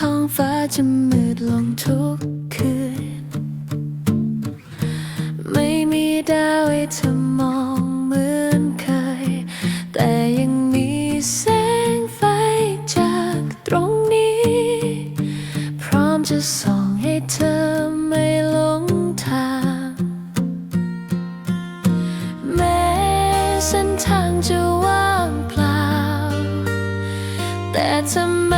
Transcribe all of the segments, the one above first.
ท้องฟ้าจะมืดลงทุกคืน ไม่มีดาวให้เธอมองเหมือนเคย แต่ยังมีแสงไฟจากตรงนี้ พร้อมจะส่องให้เธอไม่หลงทาง แม้เส้นทางจะว่างเปล่า แต่ทำไม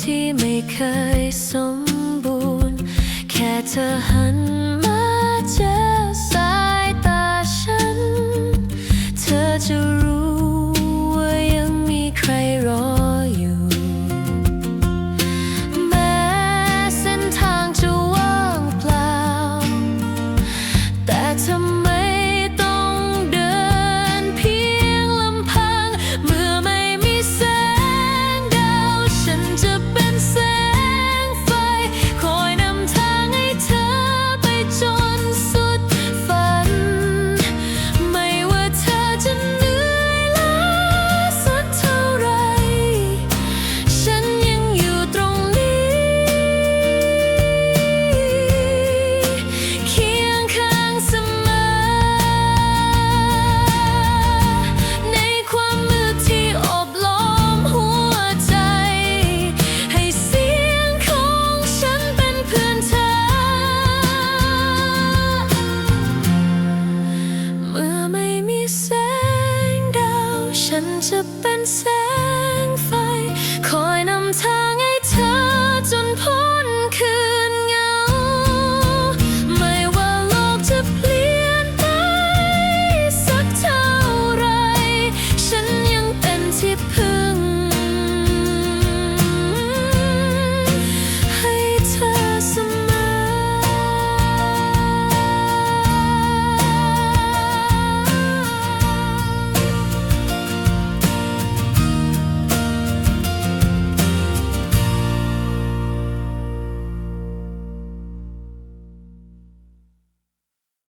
ที่ไม่เคยสมบูรณ์ แค่เธอหัน